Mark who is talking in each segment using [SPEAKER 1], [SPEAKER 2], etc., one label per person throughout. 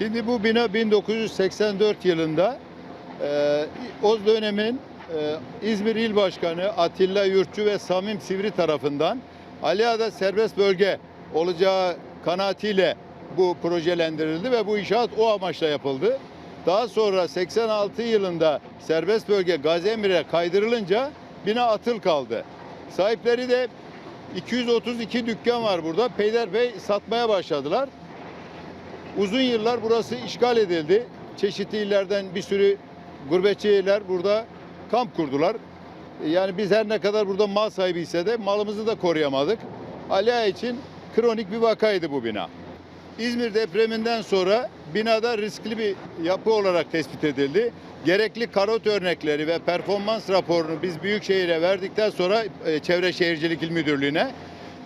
[SPEAKER 1] Şimdi bu bina 1984 yılında e, o dönemin e, İzmir İl Başkanı Atilla Yurtçu ve Samim Sivri tarafından Aliağa'da serbest bölge olacağı kanaatiyle bu projelendirildi ve bu inşaat o amaçla yapıldı. Daha sonra 86 yılında serbest bölge Gazemir'e kaydırılınca bina atıl kaldı. Sahipleri de 232 dükkan var burada. Peyderpey satmaya başladılar. Uzun yıllar burası işgal edildi. Çeşitli illerden bir sürü gurbetçiler burada kamp kurdular. Yani biz her ne kadar burada mal sahibi ise de malımızı da koruyamadık. Aliya için kronik bir vakaydı bu bina. İzmir depreminden sonra binada riskli bir yapı olarak tespit edildi. Gerekli karot örnekleri ve performans raporunu biz Büyükşehir'e verdikten sonra e, Çevre Şehircilik İl Müdürlüğü'ne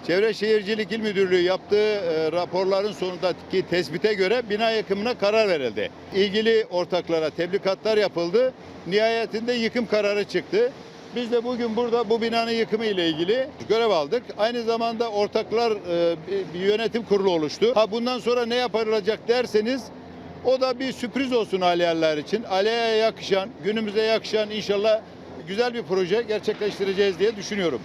[SPEAKER 1] Çevre Şehircilik İl Müdürlüğü yaptığı e, raporların sonundaki tespite göre bina yıkımına karar verildi. İlgili ortaklara tebligatlar yapıldı. Nihayetinde yıkım kararı çıktı. Biz de bugün burada bu binanın yıkımı ile ilgili görev aldık. Aynı zamanda ortaklar e, bir- yönetim kurulu oluştu. Ha bundan sonra ne yapılacak derseniz o da bir sürpriz olsun Aliyeler için. Aliyeye yakışan, günümüze yakışan inşallah güzel bir proje gerçekleştireceğiz diye düşünüyorum.